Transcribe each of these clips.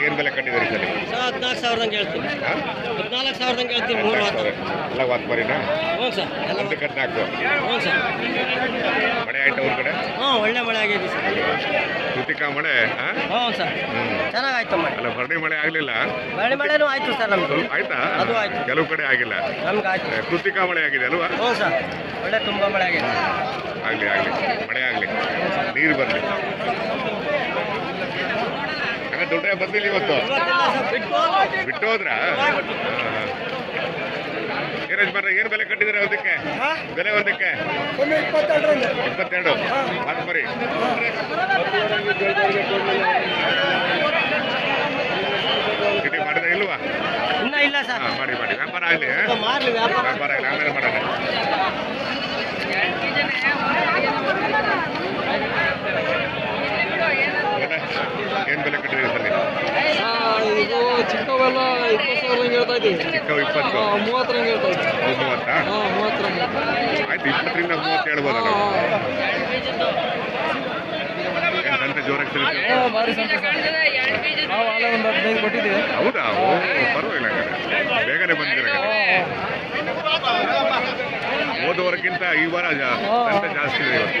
ಏನು ಬೆಲೆ ಕಟ್ಟಿದ್ದೀರಿ ಸರಿ ಹದಿನಾಲ್ಕು ಸಾವಿರದಂಗೆ ಹೇಳ್ತೀನಿ. ಹದಿನಾಲ್ಕು ಸಾವಿರದಂಗೆ ಹೇಳ್ತೀನಿ ಮೂರು ಹೊತ್ತು ಎಲ್ಲ ವಾತ್ ಮರಿನಾ? ಹ್ಞೂ ಸರ್ ಎಲ್ಲ ಒಂದು ಹದಿನಾಲ್ಕು ಹ್ಞೂ ಸರ್. ಮಳೆ ಆಯ್ತು ಒಂದು ಕಡೆ? ಹ್ಞೂ ಒಳ್ಳೆ ಮಳೆ ಆಗಿದೆ ಸರ್. ಕೃತಿಕಾ ಮಳೆ ಹ್ಞೂ ಸರ್. ಚೆನ್ನಾಗಾಯ್ತು ಮಳೆ. ಅಲ್ಲ ಭರಣಿ ಮಳೆ ಆಗಲಿಲ್ಲ? ಮಳೆ ಮಳೆನೂ ಆಯಿತು ಸರ್ ನಮ್ಗೆ ಸ್ವಲ್ಪ ಆಯ್ತಾ? ಅದು ಆಯ್ತು. ಕೆಲವು ಕಡೆ ಆಗಿಲ್ಲ. ನಮ್ಗೆ ಆಯ್ತು ಕೃತಿಕಾ ಮಳೆ ಆಗಿದೆ ಅಲ್ವಾ? ಹ್ಞೂ ಸರ್. ಒಳ್ಳೆ ತುಂಬ ಮಳೆ ಆಗಿದೆ. ಆಗಲಿ ಆಗಲಿ. ಮಳೆ ಆಗಲಿ. ನೀರು ಬರಲಿ. ಹಂಗ ದುಡ್ಡೇ ಬಂದಿಲ್ಲ ಇವತ್ತು. ಇವತ್ತಿಲ್ಲ ಸರ್ ಬಿಟ್ಟು ಹೋದ್ರ ಹೋದ್ರಾ ಏನು ಬೆಲೆ ಕಟ್ಟಿದ್ದೀರಾ ಅದಕ್ಕೆ ಬೆಲೆ ಒಂದಕ್ಕೆ? ಇಪ್ಪತ್ತೆರಡು. ಮಾತು ಮರಿ ಚೀಟಿ ಮಾಡಿದ ಇಲ್ವಾ? ಇನ್ನ ಇಲ್ಲ ಸರ್. ಮಾಡಿ ಮಾಡಿ. ವ್ಯಾಪಾರ ಆಗಲಿ ವ್ಯಾಪಾರ ಆಗಲಿ ಆಮೇಲೆ ಮಾಡೋಣ. ಏನು ಬೆಲೆ ಕಟ್ಟಿದೆ ಸರ್ ಇದು ಚಿಕ್ಕವೆಲ್ಲ ಇಪ್ಪತ್ತು ಸಾವಿರ ಹೇಳ್ತಾ ಇದ್ದೀವಿ. ಚಿಕ್ಕವು ಇಪ್ಪತ್ತು. ಮೂವತ್ತರಂಗೆ ಹೇಳ್ತಾ ಇದ್ದೀವಿ. ಅವು ಮೂವತ್ತಾ? ಹಾಂ ಮೂವತ್ತರಂಗೆ ಆಯ್ತು ಇಪ್ಪತ್ತರಿಂದ ಮೂವತ್ತು ಹೇಳ್ಬೋದಲ್ಲ ಸಂತೆ ಜೋರಾಗಿ ಭಾರಿ ನಾವು ಆಲೆ ಒಂದು ಹದಿನೈದು ಕೊಟ್ಟಿದ್ದೀವಿ. ಹೌದಾ? ಪರವಾಗಿಲ್ಲ ಹಾಗಾದ್ರೆ. ಬೇಗನೆ ಬಂದಿರ ಹೋದವರೆಗಿಂತ ಈ ವಾರ ಸಂತೆ ಜಾಸ್ತಿ ಇದೆ ಇವತ್ತು.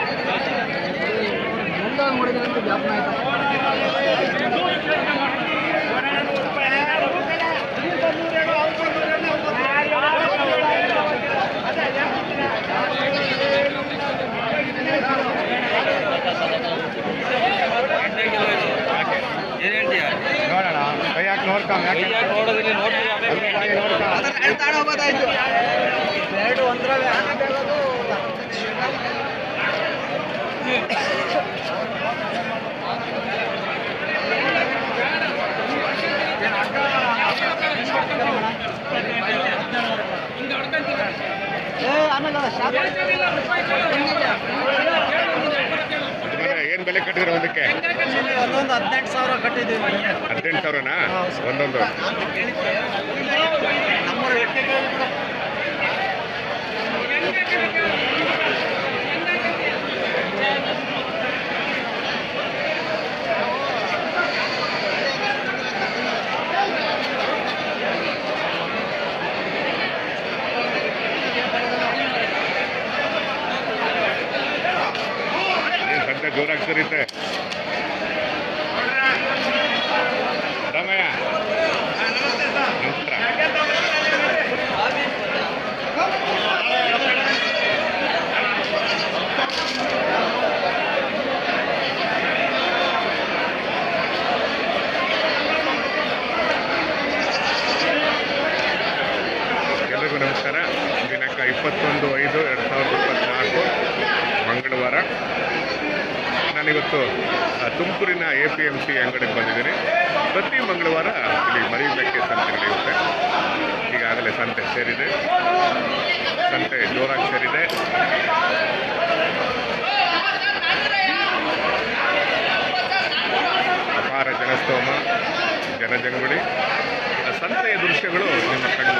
ಹೇಳ್ತೀಯ ನೋಡೋಣ ಕೈ ಹಾಕಿ ನೋಡ್ಕೊಂಡ್ ನೋಡೋದಿಲ್ಲ ಏನು ಬೆಲೆ ಕಟ್ಟಿದ್ರೆ ಒಂದಕ್ಕೆ? ಒಂದೊಂದು ಹದಿನೆಂಟು ಸಾವಿರ ಕಟ್ಟಿದ್ದೀವಿ ಹದಿನೆಂಟು ಸಾವಿರನಾ? ಒಂದೊಂದು. ಏನು ಸಂತೆ ಜೋರಾಗಿ ಸರಿತೆ ರಾಮಯ್ಯ ನಮಸ್ಕಾರ ಎಲ್ಲರಿಗೂ ನಮಸ್ಕಾರ ದಿನಾಂಕ ಇಪ್ಪತ್ತೊಂದು ಐದು ಎರಡು ಸಾವಿರದ ಇಪ್ಪತ್ತ್ನಾಲ್ಕು ಮಂಗಳವಾರ ನಾನಿವತ್ತು ಆ, ತುಮಕೂರಿನ ಎ ಪಿ ಎಂ ಸಿ ಅಂಗಡಿಗೆ ಬಂದಿದ್ದೀನಿ. ಪ್ರತಿ ಮಂಗಳವಾರ ಇಲ್ಲಿ ಮರಿಬೇಕೆ ಸಂತೆ ನಡೆಯುತ್ತೆ. ಈಗಾಗಲೇ ಸಂತೆ ಸೇರಿದೆ. ಸಂತೆ ಜೋರಾಗಿ ಸೇರಿದೆ. ಅಪಾರ ಜನಸ್ತೋಮ ಜನಜಂಗುಳಿ. ಸಂತೆಯ ದೃಶ್ಯಗಳು ನಿಮ್ಮ ಕಣ್ಣು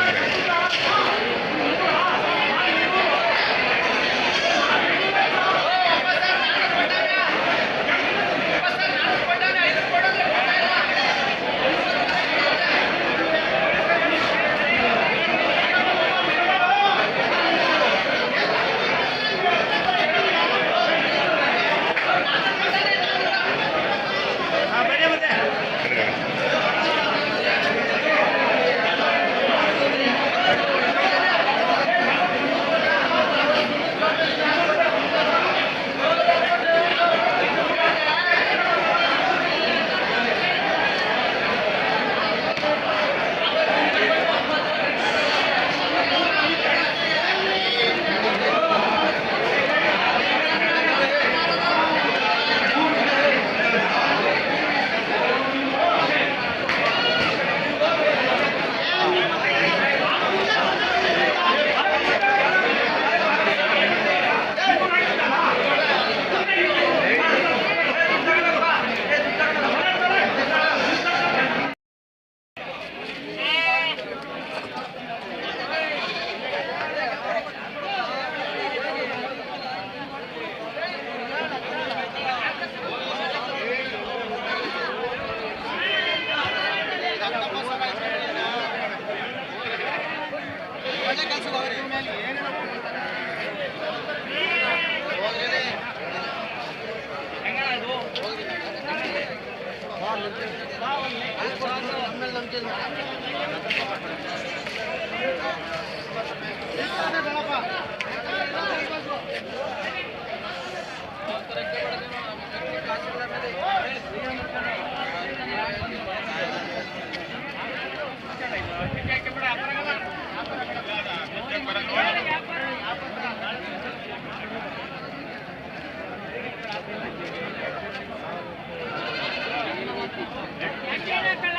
ಮುಂದೆ ಏನು ಬೆಲೆ ಕಟ್ಟಿದ್ರೆ ಒಂದಕ್ಕೆ ಯಾಕೆ ಸರ್ ಒಂದು ಸಂತಾನ ಬಿಡಲ್ಲ ವಿಡಿಯೋ ಹಿಡಿತಾರೆ ಇರ್ತೀರ ಕಟ್ಟಿದ್ರೆ ಹೌದು, ಆ ಒಂದು ಒಂದೂ ಬರಲ್ಲ ಮೊಬೈಲಾಗಿ ಯೂಟ್ಯೂಬ್ ಆಗ್ತಾ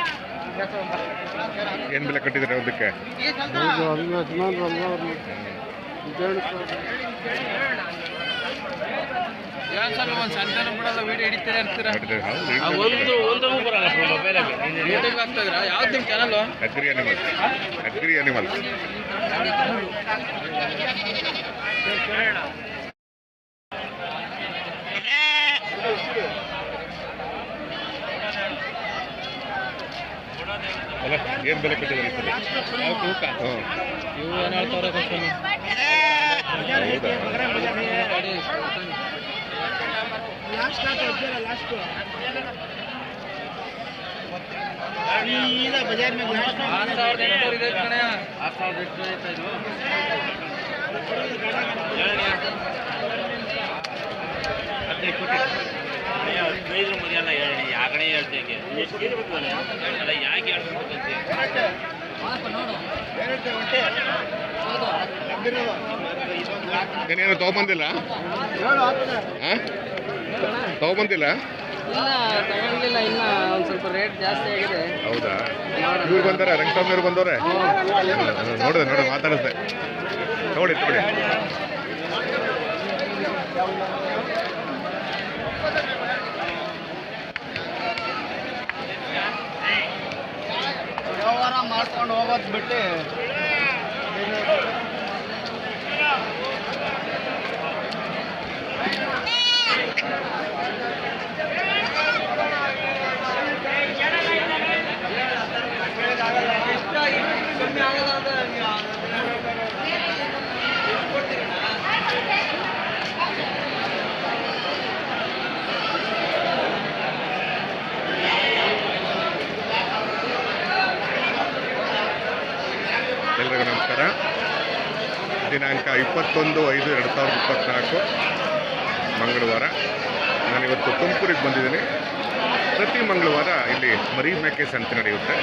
ಇದ್ರ ಬೆಲೆ ಕಟ್ಟಿದ್ರೆ ಅದಕ್ಕೆ ಅಗ್ರಿ ಅನಿಮಲ್ ಅಗ್ರಿ ಅನಿಮಲ್ಸ್ ಅಲ್ಲ, ಏನು ಬೆಲೆ ಕೊಟ್ಟಿದ್ದಾರೆ ತೂಕ ಹ್ಮ್. ಇವು ಏನು ಹೇಳ್ತಾವ್ರೆ ಕ್ವಶನ್ ಆರು ಸಾವಿರದ ಎಂಟುನೂರು ಇದೆ ಕಣೆ ಆರು ಸಾವಿರದ ಎಂಟುನೂರು ಐತೆ ಇದು ಹದಿನೈದು ಮರಿಯಲ್ಲ ಏನೇನು ತಗೊಂಬಂದಿಲ್ಲ? ತಗೊಂಬಂದಿಲ್ಲ? ಇಲ್ಲ ತಗೊಂಡಿಲ್ಲ ಇನ್ನ ಒಂದು ಸ್ವಲ್ಪ ರೇಟ್ ಜಾಸ್ತಿ ಆಗಿದೆ. ಹೌದಾ? ಇವ್ರು ಬಂದಾರ ರಂಗಸ್ವಾಮಿ ಇವ್ರು ಬಂದವ್ರೆ? ನೋಡಿದೆ ನೋಡಿ ಮಾತಾಡಿಸ್ದೆ. ನೋಡಿ ನೋಡಿ ವ್ಯವಹಾರ ಮಾಡ್ಕೊಂಡು ಹೋಗೋದು ಬಿಟ್ಟು ದಿನಾಂಕ ಇಪ್ಪತ್ತೊಂದು ಐದು ಎರಡು ಸಾವಿರದ ಇಪ್ಪತ್ನಾಲ್ಕು. ಮಂಗಳವಾರ. ನಾನಿವತ್ತು ತುಮಕೂರಿಗೆ ಬಂದಿದ್ದೀನಿ. ಪ್ರತಿ ಮಂಗಳವಾರ ಇಲ್ಲಿ ಮರಿ ಮೇಕೆ ಸಂತೆ ನಡೆಯುತ್ತೆ.